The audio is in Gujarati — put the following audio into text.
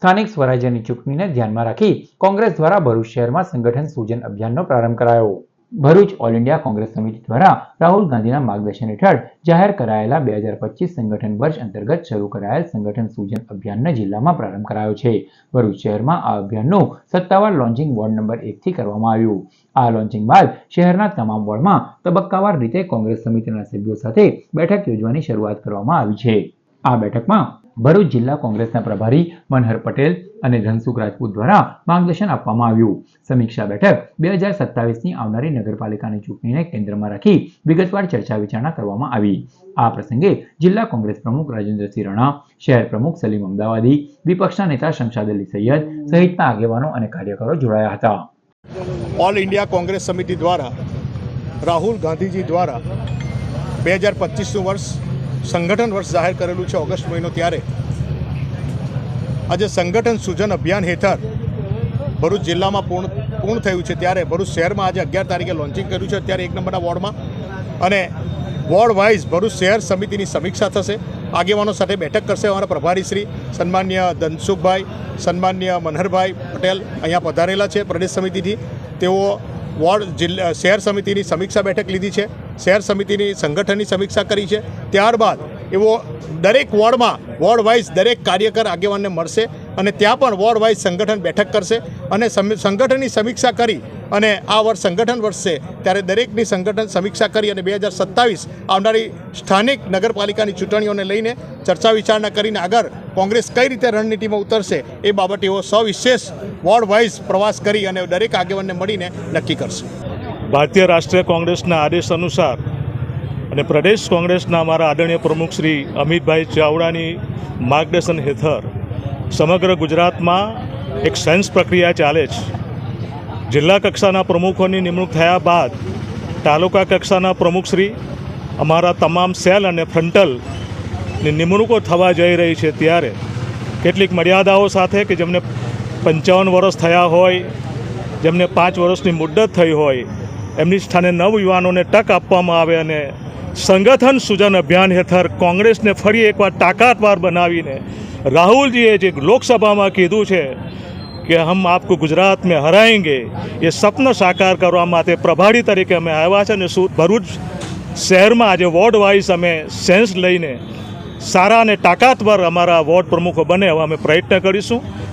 સ્થાનિક સ્વરાજ્યની ચૂંટણીને ધ્યાનમાં રાખી કોંગ્રેસ દ્વારા ભરૂચ શહેરમાં સંગઠન સૂજન અભિયાનનો પ્રારંભ કરાયો. ભરૂચ ઓલ ઇન્ડિયા કોંગ્રેસ સમિતિ દ્વારા રાહુલ ગાંધીના માર્ગદર્શન હેઠળ જાહેર કરાયેલા બે હજાર પચીસ સંગઠન વર્ષ અંતર્ગત શરૂ કરાયેલ સંગઠન સૂજન અભિયાનને જિલ્લામાં પ્રારંભ કરાયો છે. ભરૂચ શહેરમાં આ અભિયાનનું સત્તાવાર લોન્ચિંગ વોર્ડ નંબર એકથી કરવામાં આવ્યું. આ લોન્ચિંગ બાદ શહેરના તમામ વોર્ડમાં તબક્કાવાર રીતે કોંગ્રેસ સમિતિના સભ્યો સાથે બેઠક યોજવાની શરૂઆત કરવામાં આવી છે. આ બેઠકમાં ભરૂચ જિલ્લા કોંગ્રેસના પ્રભારી મનહર પટેલ અને ધનસુખ રાજપૂત દ્વારા માર્ગદર્શન આપવામાં આવ્યું. સમીક્ષા બેઠક બે હજાર સત્તાવીસની આવનારી નગરપાલિકાની ચૂંટણીને કેન્દ્રમાં રાખી વિગતવાર ચર્ચા વિચારણા કરવામાં આવી. આ પ્રસંગે જિલ્લા કોંગ્રેસ પ્રમુખ રાજેન્દ્રસિંહ રણા, શહેર પ્રમુખ સલીમ અમદાવાદી, વિપક્ષના નેતા શમશાદ અલી સૈયદ સહિતના આગેવાનો અને કાર્યકરો જોડાયા હતા. ઓલ ઇન્ડિયા કોંગ્રેસ સમિતિ દ્વારા, રાહુલ ગાંધીજી દ્વારા બે હજાર પચીસનું વર્ષ સંગઠન વર્ષ જાહેર કરેલું છે ઓગસ્ટ મહિનો ત્યારે. આજે સંગઠન સૂજન અભિયાન હેઠળ ભરૂચ જિલ્લામાં પૂર્ણ પૂર્ણ થયું છે. ત્યારે ભરૂચ શહેરમાં આજે અગિયાર તારીખે લોન્ચિંગ કર્યું છે. અત્યારે એક નંબરના વોર્ડમાં. અને વોર્ડ વાઇઝ ભરૂચ શહેર સમિતિની સમીક્ષા થશે. આગેવાનો સાથે બેઠક કરશે. અમારા પ્રભારી શ્રી સન્માન્ય ધનસુખભાઈ, સન્માન્ય મનહરભાઈ પટેલ અહીંયા પધારેલા છે પ્રદેશ સમિતિથી. તેઓ વોર્ડ જિલ્લા શહેર સમિતિની સમીક્ષા બેઠક લીધી છે. શહેર સમિતિની સંગઠનની સમીક્ષા કરી છે. ત્યારબાદ એવો દરેક વોર્ડમાં વોર્ડ વાઇઝ દરેક કાર્યકર આગેવાનને મળશે અને ત્યાં પણ વોર્ડ વાઇઝ સંગઠન બેઠક કરશે અને સંગઠનની સમીક્ષા કરી અને આ વર્ષ સંગઠન વર્ષ ત્યારે દરેકની સંગઠન સમીક્ષા કરી અને બે હજાર સત્તાવીસ આવનારી સ્થાનિક નગરપાલિકાની ચૂંટણીઓને લઈને ચર્ચા વિચારણા કરીને આગળ કોંગ્રેસ કઈ રીતે રણનીતિમાં ઉતરશે એ બાબતે એવો સવિશેષ વોર્ડ વાઇઝ પ્રવાસ કરી અને દરેક આગેવાનને મળીને નક્કી કરશે. ભારતીય રાષ્ટ્રીય કોંગ્રેસના આદેશ અનુસાર અને પ્રદેશ કોંગ્રેસના અમારા આદરણીય પ્રમુખ શ્રી અમિતભાઈ ચાવડાની માર્ગદર્શન હેઠળ સમગ્ર ગુજરાતમાં એક સેન્સ પ્રક્રિયા ચાલે છે. જિલ્લા કક્ષાના પ્રમુખોની નિમણૂક થયા બાદ તાલુકા કક્ષાના પ્રમુખશ્રી અમારા તમામ સેલ અને ફ્રન્ટલની નિમણૂકો થવા જઈ રહી છે ત્યારે કેટલીક મર્યાદાઓ સાથે કે જેમને પંચાવન વર્ષ થયા હોય, જેમને પાંચ વર્ષની મુદ્દત થઈ હોય એમની સ્થાને નવયુવાનોને તક આપવામાં આવે અને સંગઠન સૂજન અભિયાન હેઠળ કોંગ્રેસને ફરી એકવાર તાકાતવાર બનાવીને રાહુલજીએ જે લોકસભામાં કીધું છે કે હમ આપકો ગુજરાત મેં હરાएंगे એ સપન સાકાર કરવા માટે પ્રભારી તરીકે અમે આવ્યા છે અને ભરૂચ શહેરમાં આજે વોર્ડ વાઇઝ અમે સેન્સ લઈને સારા અને તાકાતવાર અમારા વોર્ડ પ્રમુખો બને એવા અમે પ્રયત્ન કરીશું.